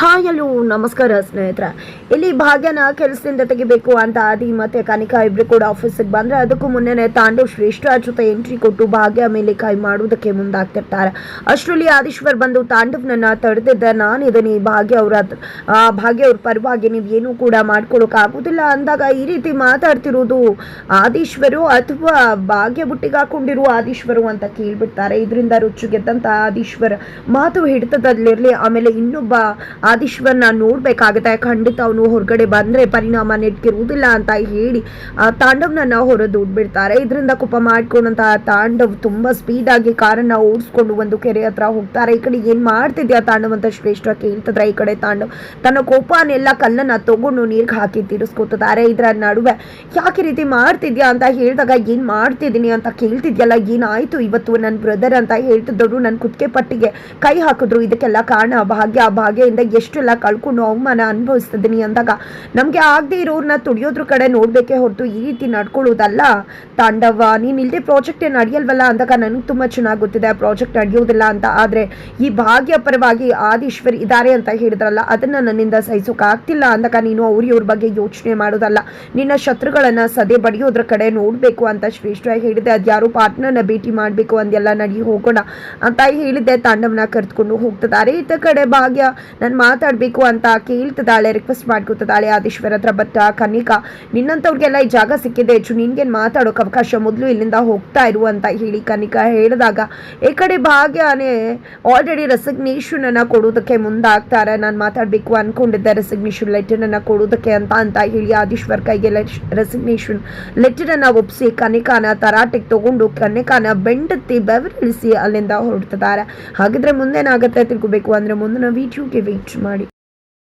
Hi, hello, ನಮಸ್ಕಾರ, ಸ್ನೇಹಿತರೆ. ಇಲ್ಲಿ ಭಾಗ್ಯನ ಕೆಲಸದಿಂದ ತೆಗಿಬೇಕು ಅಂತ ಆದಿ ಮತ್ತೆ ಕನಿಕಾ ಇಬ್ರು ಕೂಡ ಆಫೀಸಿಗೆ ಬಂದ್ರೆ ಅದಕ್ಕೂ ಮುನ್ನೆನೆ ತಾಂಡು ಶ್ರೇಷ್ಠ ಜೊತೆ ಎಂಟ್ರಿ ಕೊಟ್ಟು ಭಾಗ್ಯ ಮೇಲೆ ಕೈ ಮಾಡುವುದಕ್ಕೆ ಮುಂದಾಗ್ತಿರ್ತಾರೆ. ಅಷ್ಟರಲ್ಲಿ ಆದೀಶ್ವರ್ ಬಂದು ತಾಂಡವ್ನನ್ನ ತಡೆದಿದ್ದ ನಾನಿದ್ದೀನಿ ಭಾಗ್ಯ ಅವರ ಭಾಗ್ಯ ಅವ್ರ ಪರವಾಗಿ ನೀವು ಏನೂ ಕೂಡ ಆಗೋದಿಲ್ಲ ಅಂದಾಗ ಈ ರೀತಿ ಮಾತಾಡ್ತಿರೋದು ಆದೀಶ್ವರು ಅಥವಾ ಭಾಗ್ಯ ಬುಟ್ಟಿಗೆ ಹಾಕೊಂಡಿರುವ ಆದೀಶ್ವರು ಅಂತ ಕೇಳ್ಬಿಡ್ತಾರೆ. ಇದರಿಂದ ರುಚಿಗೆದ್ದಂತ ಆದೀಶ್ವರ್ ಮಾತು ಹಿಡಿತದಲ್ಲಿರಲಿ. ಆಮೇಲೆ ಇನ್ನೊಬ್ಬ ಆದೀಶ್ವರ್ನ ನೋಡ್ಬೇಕಾಗತ್ತೆ. ಖಂಡಿತ ಅವನು ಹೊರಗಡೆ ಬಂದ್ರೆ ಪರಿಣಾಮ ನೆಟ್ಕಿರುವುದಿಲ್ಲ ಅಂತ ಹೇಳಿ, ಆ, ತಾಂಡವ್ನನ್ನ ಹೊರದೂಡ್ಬಿಡ್ತಾರೆ. ಇದರಿಂದ ಕೋಪ ಮಾಡ್ಕೊಂಡಂತಹ ತಾಂಡವ್ ತುಂಬಾ ಸ್ಪೀಡ್ ಆಗಿ ಕಾರನ್ನ ಓಡಿಸ್ಕೊಂಡು ಒಂದು ಕೆರೆ ಹತ್ರ ಹೋಗ್ತಾರೆ. ಈ ಕಡೆ ಏನ್ ಮಾಡ್ತಿದ್ಯಾ ತಾಂಡವ್ ಅಂತ ಶ್ರೇಷ್ಠ ಕೇಳ್ತಿದ್ರೆ. ಈ ಕಡೆ ತಾಂಡವ್ ತನ್ನ ಕೋಪನೆಲ್ಲ ಕಲ್ಲನ್ನ ತಗೊಂಡು ನೀರ್ಗೆ ಹಾಕಿ ತೀರಿಸ್ಕೊತಿದ್ದಾರೆ. ಇದರ ನಡುವೆ ಯಾಕೆ ರೀತಿ ಮಾಡ್ತಿದ್ಯಾ ಅಂತ ಹೇಳಿದಾಗ, ಏನ್ ಮಾಡ್ತಿದ್ದೀನಿ ಅಂತ ಕೇಳ್ತಿದ್ಯಲ್ಲ, ಏನಾಯ್ತು ಇವತ್ತು ನನ್ನ ಬ್ರದರ್ ಅಂತ ಹೇಳ್ತಿದ್ದವರು ನನ್ನ ಕುತ್ತಿಗೆ ಪಟ್ಟಿಗೆ ಕೈ ಹಾಕಿದ್ರು. ಇದಕ್ಕೆಲ್ಲ ಕಾರಣ ಭಾಗ್ಯ. ಭಾಗ್ಯದಿಂದ ಎಷ್ಟೆಲ್ಲ ಕಳ್ಕೊಂಡು ಅವಮಾನ ಅನುಭವಿಸ್ತಿದ್ದೀನಿ ಅಂದಾಗ ನಮಗೆ ಆಗದೆ ಇರೋರನ್ನ ತುಡಿಯೋದ್ರ ಕಡೆ ನೋಡ್ಬೇಕೇ ಹೊರತು ಈ ರೀತಿ ನಡ್ಕೊಳ್ಳೋದಲ್ಲ. ತಾಂಡವ, ನೀನು ಇಲ್ಲದೆ ಪ್ರಾಜೆಕ್ಟ್ ನಡೆಯಲ್ವಲ್ಲ ಅಂದಾಗ ನನಗೆ ತುಂಬ ಚೆನ್ನಾಗಿ ಗೊತ್ತಿದೆ ಪ್ರಾಜೆಕ್ಟ್ ನಡೆಯೋದಿಲ್ಲ ಅಂತ. ಆದರೆ ಈ ಭಾಗ್ಯ ಪರವಾಗಿ ಆದೀಶ್ವರ್ ಇದ್ದಾರೆ ಅಂತ ಹೇಳಿದ್ರಲ್ಲ, ಅದನ್ನ ನನ್ನಿಂದ ಸಹಿಸೋಕ್ಕಾಗ್ತಿಲ್ಲ ಅಂದಾಗ ನೀನು ಅವ್ರ ಇವ್ರ ಬಗ್ಗೆ ಯೋಚನೆ ಮಾಡೋದಲ್ಲ. ನಿನ್ನ ಶತ್ರುಗಳನ್ನ ಸದೆ ಬಡಿಯೋದ್ರ ಕಡೆ ನೋಡಬೇಕು ಅಂತ ಶ್ರೇಷ್ಠ ಹೇಳಿದೆ. ಅದ್ಯಾರು ಪಾರ್ಟ್ನರ್ನ ಭೇಟಿ ಮಾಡಬೇಕು ಅಂದೆಲ್ಲ ನಡಿ ಹೋಗೋಣ ಅಂತ ಹೇಳಿದ್ದೆ. ತಾಂಡವನ ಕರೆದುಕೊಂಡು ಹೋಗ್ತಿದ್ದಾರೆ. ಇತ್ತ ಕಡೆ ಭಾಗ್ಯ, ನಾನು ಮಾತಾಡಬೇಕು ಅಂತ ಕೇಳ್ತಿದ್ದಾಳೆ ರಿಕ್ವೆಸ್ಟ್ ಮಾಡ್ಕೊತಿದ್ದಾಳೆ ಆದೇಶ್ವರ ಹತ್ರ. ಬಟ್ ಕನಿಕಾ ನಿನ್ನಂಥವ್ರಿಗೆಲ್ಲ ಈ ಜಾಗ ಸಿಕ್ಕಿದೆ. ಹೆಚ್ಚು ನಿನ್ಗೇನು ಮಾತಾಡೋಕೆ ಅವಕಾಶ? ಮೊದಲು ಇಲ್ಲಿಂದ ಹೋಗ್ತಾ ಇರು ಅಂತ ಹೇಳಿ ಕನಿಕಾ ಹೇಳಿದಾಗ ಈ ಕಡೆ ಭಾಗ್ಯನೇ ಆಲ್ರೆಡಿ ರೆಸಿಗ್ನೇಷನ್ ಅನ್ನ ಕೊಡೋದಕ್ಕೆ ಮುಂದಾಗ್ತಾರೆ. ನಾನು ಮಾತಾಡಬೇಕು ಅನ್ಕೊಂಡಿದ್ದೆ ರೆಸಿಗ್ನೇಷನ್ ಲೆಟರ್ ಅನ್ನ ಕೊಡೋದಕ್ಕೆ ಅಂತ ಅಂತ ಹೇಳಿ ಆದೀಶ್ವರ್ ಕೈಗೆ ರೆಸಿಗ್ನೇಷನ್ ಲೆಟರ್ ಅನ್ನ ಒಪ್ಪಿಸಿ ಕನಿಕಾನ ತರಾಟೆಗೆ ತಗೊಂಡು ಕನಿಕಾನ ಬೆಂಡತ್ತಿ ಬೆವರಿಳಿಸಿ ಅಲ್ಲಿಂದ ಹೊರಡ್ತಿದ್ದಾರೆ. ಹಾಗಿದ್ರೆ ಮುಂದೇನಾಗತ್ತೆ ತಿಳ್ಕೊಬೇಕು? ಅಂದ್ರೆ ಮುಂದಿನ ವಿಡಿಯೋಗೆ ವೇಟ್ ಮಾಡಿ